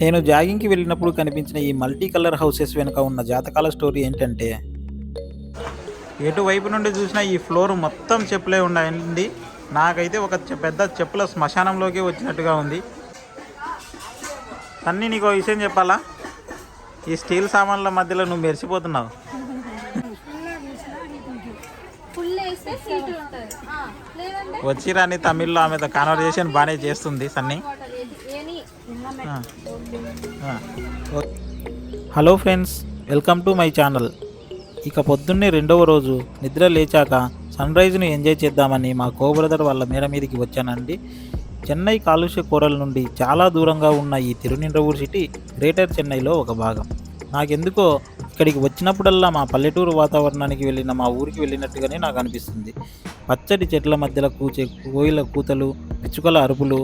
నేను జాగింగ్కి వెళ్ళినప్పుడు కనిపించిన ఈ మల్టీ కలర్ హౌసెస్ వెనుక ఉన్న జాతకాల స్టోరీ ఏంటంటే ఎటువైపు నుండి చూసినా ఈ ఫ్లోర్ మొత్తం చెప్పులే ఉన్నాయండి. నాకైతే ఒక పెద్ద చెప్పుల శ్మశానంలోకి వచ్చినట్టుగా ఉంది. తన్ని నీకు విషయం చెప్పాలా? ఈ స్టీల్ సామాన్ల మధ్యలో నువ్వు మెరిసిపోతున్నావు. ఫుల్ వేస్తే సీట్ ఉంటుంది లేదంటే వచ్చి రాని తమిళ్ళో ఆమె కాన్వర్జేషన్ బాగానే చేస్తుంది Sunny. Hello friends welcome to my channel. ఇక పొద్దున్నే రెండవ రోజు నిద్ర లేచాక సన్ రైజ్ను ఎంజాయ్ చేద్దామని మా కోబ్రదర్ వాళ్ళ మేడ మీదకి వచ్చానండి. చెన్నై కాలుష్య కూరల నుండి చాలా దూరంగా ఉన్న ఈ తిరునిండ్రవూరు సిటీ గ్రేటర్ చెన్నైలో ఒక భాగం. నాకెందుకో ఇక్కడికి వచ్చినప్పుడల్లా మా పల్లెటూరు వాతావరణానికి వెళ్ళిన మా ఊరికి వెళ్ళినట్టుగానే నాకు అనిపిస్తుంది. పచ్చటి చెట్ల మధ్యలో కూచే కోయిల కూతలు పిచ్చుకల అరుపులు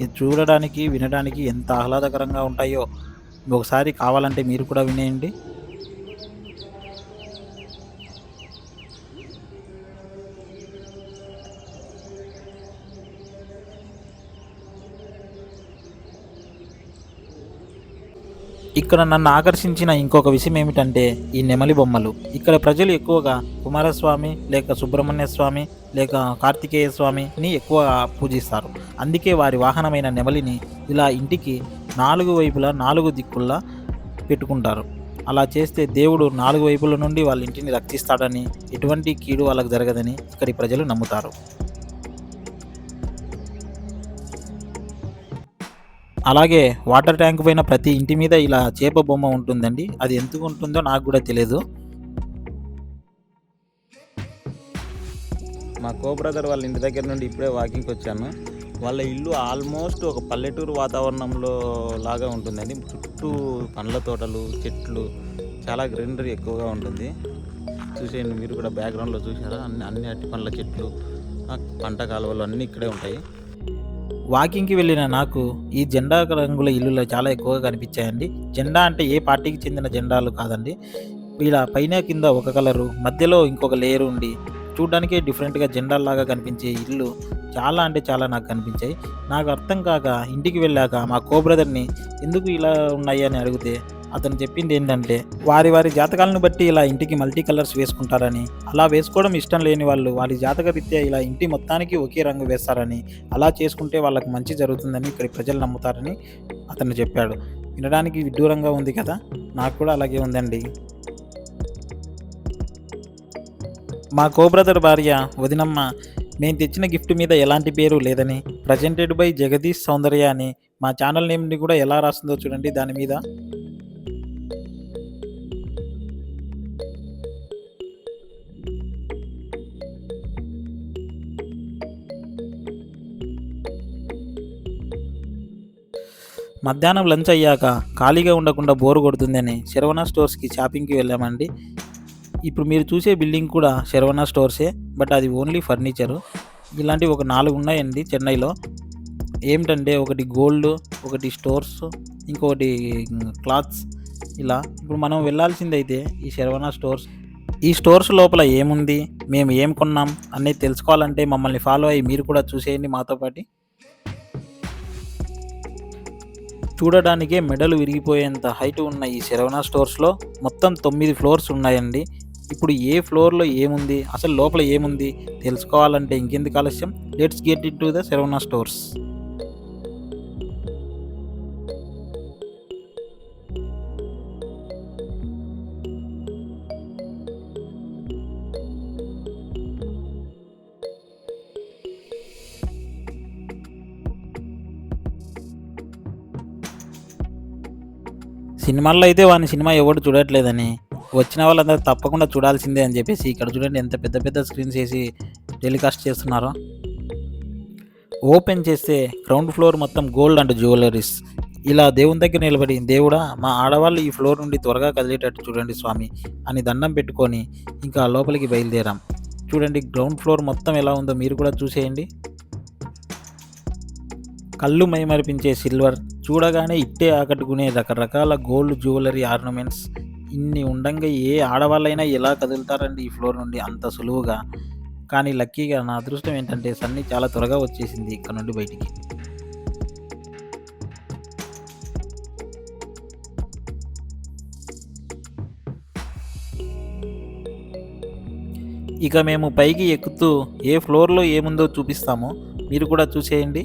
ఇది చూడడానికి వినడానికి ఎంత ఆహ్లాదకరంగా ఉంటాయో ఒకసారి కావాలంటే మీరు కూడా వినేయండి. ఇక్కడ నన్ను ఆకర్షించిన ఇంకొక విషయం ఏమిటంటే ఈ నెమలి బొమ్మలు. ఇక్కడ ప్రజలు ఎక్కువగా కుమారస్వామి లేక సుబ్రహ్మణ్య స్వామి లేక కార్తికేయ స్వామిని ఎక్కువ పూజిస్తారు. అందుకే వారి వాహనమైన నెమలిని ఇలా ఇంటికి నాలుగు వైపులా నాలుగు దిక్కుల్లా పెట్టుకుంటారు. అలా చేస్తే దేవుడు నాలుగు వైపుల నుండి వాళ్ళ ఇంటిని రక్షిస్తాడని ఎటువంటి కీడు వాళ్ళకు జరగదని ఇక్కడి ప్రజలు నమ్ముతారు. అలాగే వాటర్ ట్యాంక్ పైన ప్రతి ఇంటి మీద ఇలా చేప బొమ్మ ఉంటుందండి. అది ఎందుకు ఉంటుందో నాకు కూడా తెలియదు మా కో బ్రదర్ వాళ్ళ ఇంటి దగ్గర నుండి ఇప్పుడే వాకింగ్కి వచ్చాను వాళ్ళ ఇల్లు ఆల్మోస్ట్ ఒక పల్లెటూరు వాతావరణంలో లాగా ఉంటుందండి. చుట్టూ పండ్ల తోటలు చెట్లు చాలా గ్రీనరీ ఎక్కువగా ఉంటుంది. చూసేయండి మీరు కూడా బ్యాక్గ్రౌండ్లో చూసారా అన్ని అన్ని అట్టి పండ్ల చెట్లు పంట కాలువలు అన్నీ ఇక్కడే ఉంటాయి. వాకింగ్కి వెళ్ళిన నాకు ఈ జెండా రంగుల ఇల్లులు చాలా ఎక్కువగా కనిపించాయండి. జెండా అంటే ఏ పార్టీకి చెందిన జెండాలు కాదండి. ఇలా పైన కింద ఒక కలరు మధ్యలో ఇంకొక లేయర్ ఉండి చూడడానికే డిఫరెంట్గా జెండాల్లాగా కనిపించే ఇల్లు చాలా అంటే చాలా నాకు కనిపించాయి. నాకు అర్థం కాక ఇంటికి వెళ్ళాక మా కో బ్రదర్ని ఎందుకు ఇలా ఉన్నాయి అని అడిగితే అతను చెప్పింది ఏంటంటే వారి వారి జాతకాలను బట్టి ఇలా ఇంటికి మల్టీ కలర్స్ వేసుకుంటారని అలా వేసుకోవడం ఇష్టం లేని వాళ్ళు వారి జాతక రీత్యా ఇలా ఇంటి మొత్తానికి ఒకే రంగు వేస్తారని అలా చేసుకుంటే వాళ్ళకి మంచి జరుగుతుందని ఇక్కడి ప్రజలు నమ్ముతారని అతను చెప్పాడు. వినడానికి విడ్డూరంగా ఉంది కదా? నాకు కూడా అలాగే ఉందండి. మా కో బ్రదర్ భార్య వదినమ్మ నేను తెచ్చిన గిఫ్ట్ మీద ఎలాంటి పేరు లేదని ప్రజెంటెడ్ బై జగదీష్ సౌందర్య అని మా ఛానల్ నేమ్ని కూడా ఎలా రాస్తుందో చూడండి దాని మీద. మధ్యాహ్నం లంచ్ అయ్యాక ఖాళీగా ఉండకుండా బోరు కొడుతుందని శరవణ స్టోర్స్కి షాపింగ్కి వెళ్ళామండి. ఇప్పుడు మీరు చూసే బిల్డింగ్ కూడా శరవణ స్టోర్సే బట్ అది ఓన్లీ ఫర్నిచరు. ఇలాంటివి ఒక నాలుగు ఉన్నాయండి చెన్నైలో. ఏమిటంటే ఒకటి గోల్డ్ ఒకటి స్టోర్స్ ఇంకొకటి క్లాత్స్ ఇలా. ఇప్పుడు మనం వెళ్ళాల్సింది అయితే ఈ శరవణ స్టోర్స్. ఈ స్టోర్స్ లోపల ఏముంది? మేము ఏం కొన్నాం? అనేది తెలుసుకోవాలంటే మమ్మల్ని ఫాలో అయ్యి మీరు కూడా చూసేయండి మాతో పాటు. చూడడానికే మెడలు విరిగిపోయేంత హైట్ ఉన్న ఈ శరవణ స్టోర్స్లో మొత్తం తొమ్మిది ఫ్లోర్స్ ఉన్నాయండి. ఇప్పుడు ఏ ఫ్లోర్లో ఏముంది? అసలు లోపల ఏముంది? తెలుసుకోవాలంటే ఇంకెందుకు ఆలస్యం? Let's get it to the Saravana stores. సినిమాల్లో అయితే వాని సినిమా ఎవడు చూడట్లేదని. వచ్చిన వాళ్ళందరూ తప్పకుండా చూడాల్సిందే అని చెప్పేసి ఇక్కడ చూడండి ఎంత పెద్ద పెద్ద స్క్రీన్స్ వేసి టెలికాస్ట్ చేస్తున్నారో. ఓపెన్ చేస్తే గ్రౌండ్ ఫ్లోర్ మొత్తం గోల్డ్ అండ్ జ్యువెలరీస్. ఇలా దేవుని దగ్గర నిలబడి దేవుడా మా ఆడవాళ్ళు ఈ ఫ్లోర్ నుండి త్వరగా కదిలేటట్టు చూడండి స్వామి అని దండం పెట్టుకొని ఇంకా లోపలికి బయలుదేరాం. చూడండి గ్రౌండ్ ఫ్లోర్ మొత్తం ఎలా ఉందో మీరు కూడా చూసేయండి. కళ్ళు మైమరిపించే సిల్వర్ చూడగానే ఇట్టే ఆకట్టుకునే రకరకాల గోల్డ్ జ్యువెలరీ ఆర్నమెంట్స్. ఇన్ని ఉండంగా ఏ ఆడవాళ్ళైనా ఎలా కదులుతారండి ఈ ఫ్లోర్ నుండి అంత సులువుగా? కానీ లక్కీగా నా అదృష్టం ఏంటంటే సన్ని చాలా త్వరగా వచ్చేసింది ఇక్కడ నుండి బయటికి. ఇక మేము పైకి ఎక్కుతూ ఏ ఫ్లోర్లో ఏముందో చూపిస్తామో. మీరు కూడా చూసేయండి.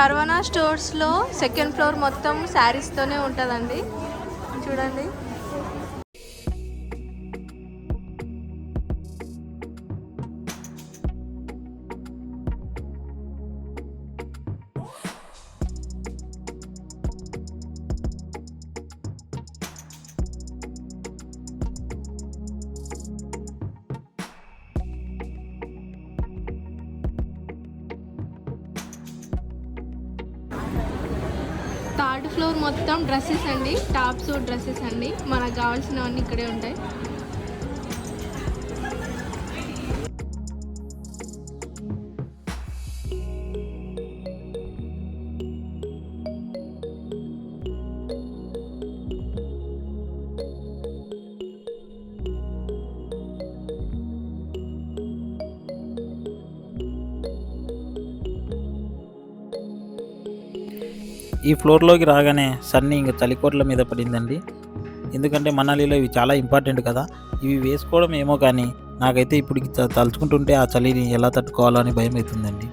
సర్వనా స్టోర్స్లో సెకండ్ ఫ్లోర్ మొత్తం శారీస్తోనే ఉంటుందండి. చూడండి. ఫ్లోర్ మొత్తం డ్రెస్సెస్ అండి టాప్స్ డ్రెస్సెస్ అండి. మనకు కావాల్సినవన్నీ ఇక్కడే ఉంటాయి. ఈ ఫ్లోర్లోకి రాగానే సన్నీ ఇంకా చలికోట్ల మీద పడిందండి. ఎందుకంటే మనాలిలో ఇవి చాలా ఇంపార్టెంట్ కదా. ఇవి వేసుకోవడం ఏమో కానీ నాకైతే ఇప్పుడు తలుచుకుంటుంటే ఆ చలిని ఎలా తట్టుకోవాలో అని భయం అవుతుందండి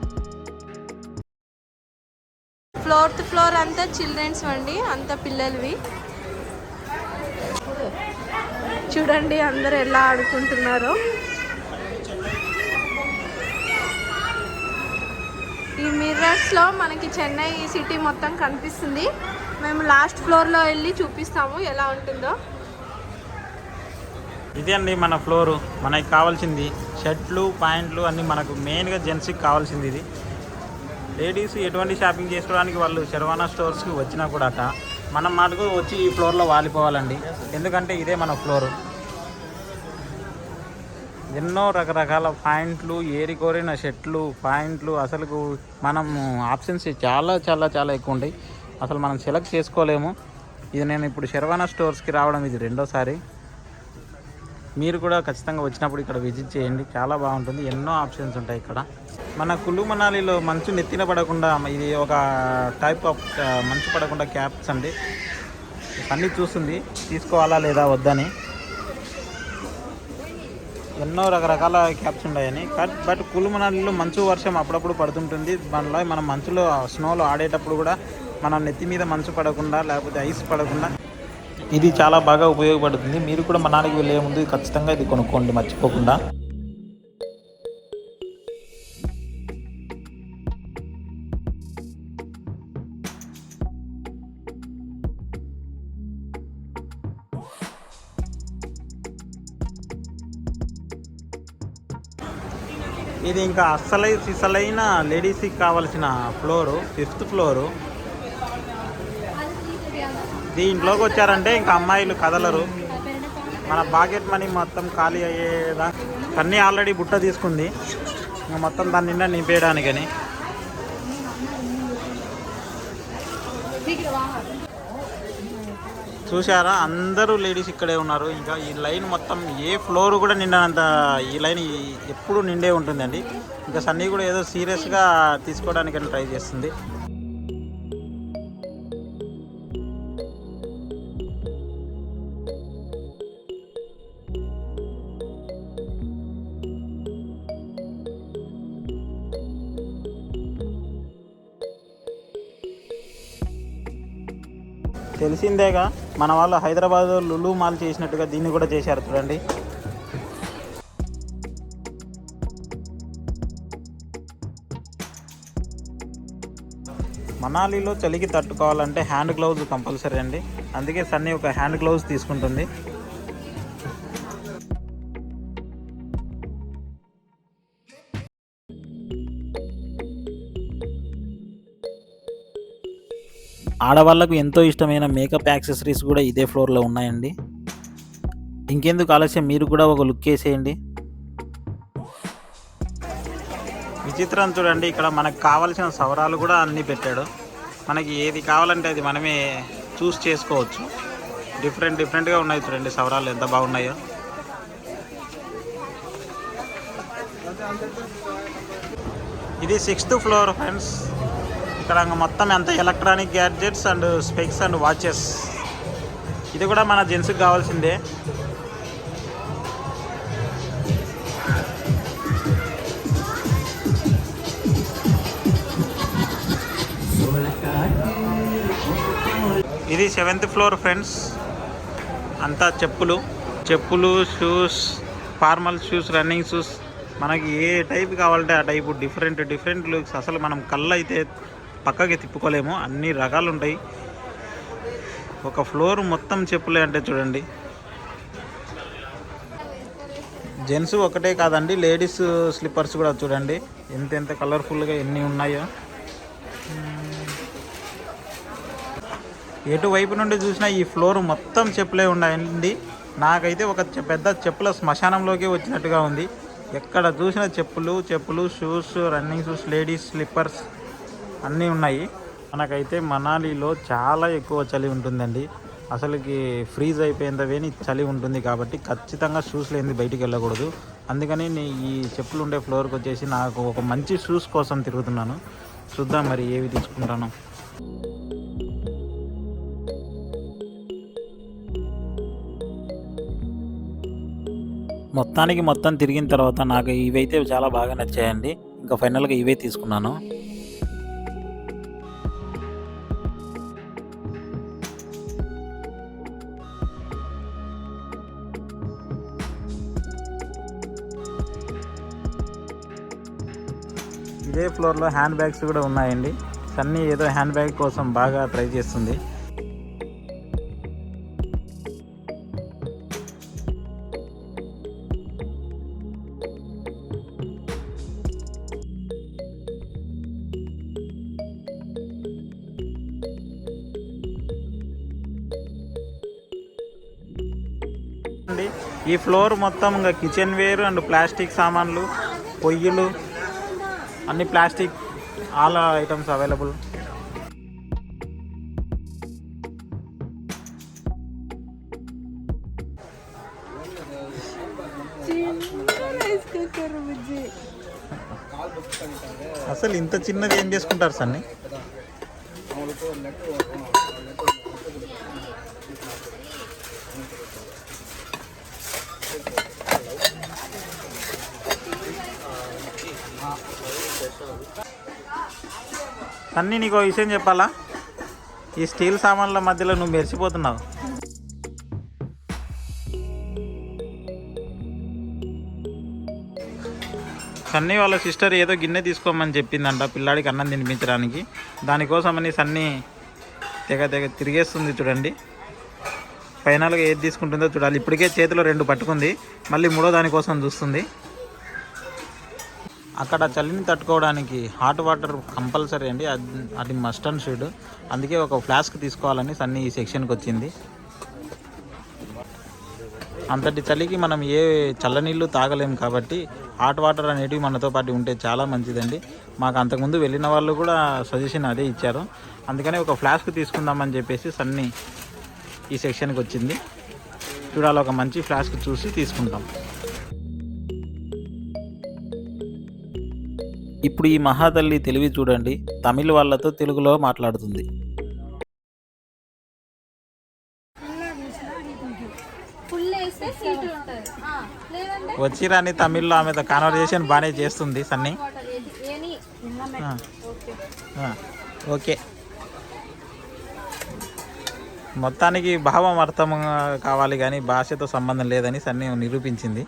ఫోర్త్ ఫ్లోర్ అంతా చిల్డ్రన్స్ అండి అంతా పిల్లలవి. చూడండి అందరు ఎలా ఆడుకుంటున్నారో. ఈ మిర్రర్స్లో మనకి చెన్నై సిటీ మొత్తం కనిపిస్తుంది. మేము లాస్ట్ ఫ్లోర్లో వెళ్ళి చూపిస్తాము ఎలా ఉంటుందో. ఇదే అండి మన ఫ్లోరు. మనకి కావాల్సింది షర్ట్లు ప్యాంట్లు అన్నీ మనకు మెయిన్గా జెంట్స్కి కావాల్సింది ఇది. లేడీస్ ఎటువంటి షాపింగ్ చేసుకోవడానికి వాళ్ళు శర్వానా స్టోర్స్కి వచ్చినా కూడా మనం మటుకు వచ్చి ఈ ఫ్లోర్లో వాలిపోవాలండి. ఎందుకంటే ఇదే మన ఫ్లోరు. ఎన్నో రకరకాల పాయింట్లు ఏరికోరిన షర్ట్లు పాయింట్లు. అసలు మనం ఆప్షన్స్ చాలా చాలా చాలా ఎక్కువ ఉంటాయి. అసలు మనం సెలెక్ట్ చేసుకోలేము. ఇది నేను ఇప్పుడు శర్వానా స్టోర్స్కి రావడం ఇది రెండోసారి. మీరు కూడా ఖచ్చితంగా వచ్చినప్పుడు ఇక్కడ విజిట్ చేయండి. చాలా బాగుంటుంది. ఎన్నో ఆప్షన్స్ ఉంటాయి ఇక్కడ. మన కులు మనాలిలో మంచు నెత్తిన పడకుండా ఇది ఒక టైప్ ఆఫ్ మంచు పడకుండా క్యాప్స్ అండి. అన్నీ చూస్తుంది. తీసుకోవాలా లేదా వద్దని. ఎన్నో రకరకాల క్యాప్స్ ఉన్నాయని బట్ బట్ కులు మంచు వర్షం అప్పుడప్పుడు పడుతుంటుంది. దానిలో మనం మంచులో స్నోలో ఆడేటప్పుడు కూడా మనం నెత్తి మీద మంచు పడకుండా లేకపోతే ఐస్ పడకుండా ఇది చాలా బాగా ఉపయోగపడుతుంది. మీరు కూడా మనానికి వెళ్ళే ముందు ఖచ్చితంగా ఇది కొనుక్కోండి మర్చిపోకుండా. ఇది ఇంకా అస్సలై సిసలైన లేడీస్కి కావాల్సిన ఫ్లోరు ఫిఫ్త్ ఫ్లోరు. దీంట్లోకి వచ్చారంటే ఇంకా అమ్మాయిలు కదలరు. మన బాకెట్ మనీ మొత్తం ఖాళీ అయ్యేదా కన్నీ ఆల్రెడీ బుట్ట తీసుకుంది. ఇంకా మొత్తం దాని నిండా నింపేయడానికని. చూసారా అందరూ లేడీస్ ఇక్కడే ఉన్నారు. ఇంకా ఈ లైన్ మొత్తం ఏ ఫ్లోర్ కూడా నిండనంత ఈ లైన్ ఎప్పుడు నిండే ఉంటుందండి. ఇంకా సన్నీ కూడా ఏదో సీరియస్గా తీసుకోవడానికి ట్రై చేస్తుంది. తెలిసిందేగా? మన వాళ్ళు హైదరాబాద్ లులు మాల్ చేసినట్టుగా దీన్ని కూడా చేశారు చూడండి. మనాలిలో చలికి తట్టుకోవాలంటే హ్యాండ్ గ్లౌజ్ కంపల్సరీ అండి. అందుకే సన్నీ ఒక హ్యాండ్ గ్లౌజ్ తీసుకుంటుంది. ఆడవాళ్ళకు ఎంతో ఇష్టమైన మేకప్ యాక్సెసరీస్ కూడా ఇదే ఫ్లోర్లో ఉన్నాయండి. ఇంకెందుకు ఆలస్యం? మీరు కూడా ఒక లుక్ వేసేయండి. విచిత్రం చూడండి ఇక్కడ మనకు కావాల్సిన సవరాలు కూడా అన్నీ పెట్టాడు. మనకి ఏది కావాలంటే అది మనమే చూస్ చేసుకోవచ్చు. డిఫరెంట్ డిఫరెంట్గా ఉన్నాయి చూడండి సవరాలు ఎంత బాగున్నాయో. ఇది సిక్స్త్ ఫ్లోర్ ఫ్రెండ్స్. ఇక్కడ మొత్తం ఎంత? Electronic gadgets and specs and watches ఇది కూడా మన జెంట్స్కి కావాల్సిందే. ఇది సెవెంత్ ఫ్లోర్ ఫ్రెండ్స్ అంతా చెప్పులు. చెప్పులు shoes formal shoes running shoes మనకి ఏ టైప్ కావాలంటే ఆ టైపు డిఫరెంట్ డిఫరెంట్ లుక్స్ అసలు మనం కళ్ళు అయితే పక్కకి తిప్పుకోలేము. అన్ని రకాలు ఉంటాయి ఒక ఫ్లోర్ మొత్తం చెప్పులే అంటే చూడండి. జెంట్స్ ఒకటే కాదండి లేడీస్ స్లిప్పర్స్ కూడా చూడండి. ఎంత ఎంత కలర్ఫుల్గా ఎన్ని ఉన్నాయో. ఎటువైపు నుండి చూసినా ఈ ఫ్లోర్ మొత్తం చెప్పులే ఉన్నాయండి. నాకైతే ఒక పెద్ద చెప్పుల శ్మశానంలోకి వచ్చినట్టుగా ఉంది. ఎక్కడ చూసినా చెప్పులు చెప్పులు shoes running shoes ladies slippers. అన్నీ ఉన్నాయి. మనకైతే మనాలిలో చాలా ఎక్కువ చలి ఉంటుందండి. అసలుకి ఫ్రీజ్ అయిపోయేంత వేని చలి ఉంటుంది కాబట్టి ఖచ్చితంగా షూస్ లేని బయటికి వెళ్ళకూడదు. అందుకని నేను ఈ చెప్పులు ఉండే ఫ్లోర్కి వచ్చేసి నాకు ఒక మంచి షూస్ కోసం తిరుగుతున్నాను. చూద్దాం మరి ఏవి తీసుకుంటాను. మొత్తానికి మొత్తం తిరిగిన తర్వాత నాకు ఇవైతే చాలా బాగా నచ్చాయండి. ఇంకా ఫైనల్గా ఇవే తీసుకున్నాను. ఇదే ఫ్లోర్లో హ్యాండ్ బ్యాగ్స్ కూడా ఉన్నాయండి. సన్నీ ఏదో హ్యాండ్ బ్యాగ్ కోసం బాగా ట్రై చేస్తుంది. ఈ ఫ్లోర్ మొత్తం ఇంకా కిచెన్ వేర్ అండ్ ప్లాస్టిక్ సామాన్లు పొయ్యిలు అన్ని ప్లాస్టిక్ ఆల్ ఐటమ్స్ అవైలబుల్. అసలు ఇంత చిన్నది ఏం చేసుకుంటారు సన్ని? సన్నీ నీకు విషయం చెప్పాలా? ఈ స్టీల్ సామాన్ల మధ్యలో నువ్వు మెరిసిపోతున్నావు. సన్నీ వాళ్ళ సిస్టర్ ఏదో గిన్నె తీసుకోమని చెప్పిందంట పిల్లాడికి అన్నం తినిపించడానికి. దానికోసమని సన్నీ తెగ తెగ తిరిగేస్తుంది చూడండి. ఫైనల్గా ఏది తీసుకుంటుందో చూడాలి. ఇప్పటికే చేతిలో రెండు పట్టుకుంది. మళ్ళీ మూడో దానికోసం చూస్తుంది. అక్కడ చలిని తట్టుకోవడానికి హాట్ వాటర్ కంపల్సరీ అండి. అది అది మస్ట్ అండ్ షుడ్ అందుకే ఒక ఫ్లాస్క్ తీసుకోవాలని సన్నీ ఈ సెక్షన్కి వచ్చింది. అంతటి చలికి మనం ఏ చల్లనీళ్ళు తాగలేము కాబట్టి హాట్ వాటర్ అనేటివి మనతో పాటు ఉంటే చాలా మంచిదండి. మాకు అంతకుముందు వెళ్ళిన వాళ్ళు కూడా సజెషన్ అదే ఇచ్చారు. అందుకని ఒక ఫ్లాస్క్ తీసుకుందామని చెప్పేసి సన్నీ ఈ సెక్షన్కి వచ్చింది. చూడాలి ఒక మంచి ఫ్లాస్క్ చూసి తీసుకుంటాం. ఇప్పుడు ఈ మహాతల్లి తెలివి చూడండి. తమిళ వాళ్ళతో తెలుగులో మాట్లాడుతుంది. ఫుల్ వేస్తే సీట్ ఉంటుంది లేదంటే వచ్చి రాని తమిళ్ళో ఆమెతో కాన్వర్జేషన్ బాగానే చేస్తుంది సన్నీ ఓకే. మొత్తానికి భావం అర్థం కావాలి కానీ భాషతో సంబంధం లేదని సన్నీ నిరూపించింది.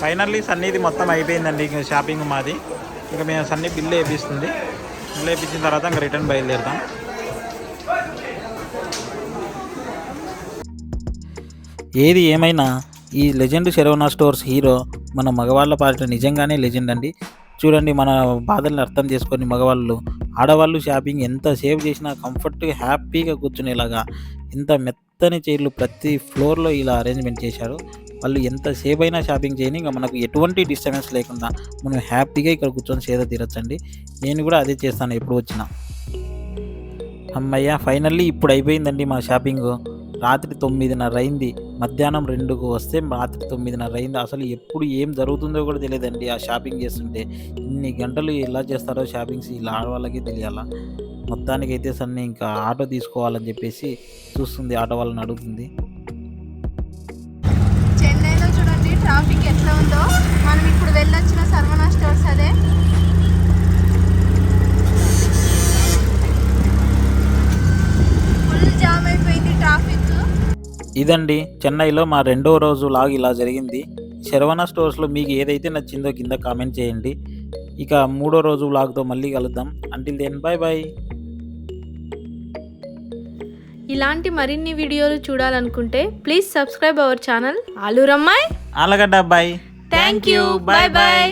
ఫైనల్లీ సన్నీది మొత్తం అయిపోయిందండి ఇంకా షాపింగ్ మాది. ఇంకా మేము సన్నీ బిల్లు వేపిస్తుంది. బిల్లు వేపించిన తర్వాత ఇంకా రిటర్న్ బయలుదేరుతాం. ఏది ఏమైనా ఈ లెజెండ్ శరవణ స్టోర్స్ హీరో మన మగవాళ్ళ పాట నిజంగానే లెజెండ్ అండి. చూడండి మన బాధల్ని అర్థం చేసుకొని మగవాళ్ళు ఆడవాళ్ళు షాపింగ్ ఎంత సేవ్ చేసినా కంఫర్ట్గా హ్యాపీగా కూర్చునేలాగా ఎంత మెత్తని చైర్లు ప్రతి ఫ్లోర్లో ఇలా అరేంజ్మెంట్ చేశారు. వాళ్ళు ఎంత అయినా షాపింగ్ చేయని ఇంకా మనకు ఎటువంటి డిస్టర్బెన్స్ లేకుండా మనం హ్యాపీగా ఇక్కడ కూర్చొని సేద తీరచ్చండి. నేను కూడా అదే చేస్తాను ఎప్పుడు వచ్చినా. అమ్మయ్య ఫైనల్లీ ఇప్పుడు అయిపోయిందండి మా షాపింగ్ రాత్రి తొమ్మిదిన్నర అయింది. మధ్యాహ్నం రెండుకు వస్తే రాత్రి తొమ్మిదిన్నర అయింది. అసలు ఎప్పుడు ఏం జరుగుతుందో కూడా తెలియదండి ఆ షాపింగ్ చేస్తుంటే. ఇన్ని గంటలు ఎలా చేస్తారో షాపింగ్స్ ఇలా ఆడవాళ్ళకి తెలియాలా? మొత్తానికైతే సన్ని ఇంకా ఆటో తీసుకోవాలని చెప్పేసి చూస్తుంది ఆటో వాళ్ళని అడుగుతుంది. ట్రాఫిక్ ఎట్లా ఉందో మనం ఇప్పుడు వెళ్ళొచ్చిన సర్వనా స్టోర్స్ అదే. ఫుల్ జామ్ అయిపోయింది ట్రాఫిక్. ఇదండి చెన్నైలో మా రెండో రోజు లాగ్ ఇలా జరిగింది. శరవణ స్టోర్స్లో మీకు ఏదైతే నచ్చిందో కింద కామెంట్ చేయండి. ఇక మూడో రోజు వ్లాగ్తో మళ్ళీ కలుద్దాం. అంటిల్ దెన్ బాయ్ బాయ్ ఇలాంటి మరిన్ని వీడియోలు చూడాలనుకుంటే please subscribe our channel Aluru Ammayi Allagadda boy thank you bye bye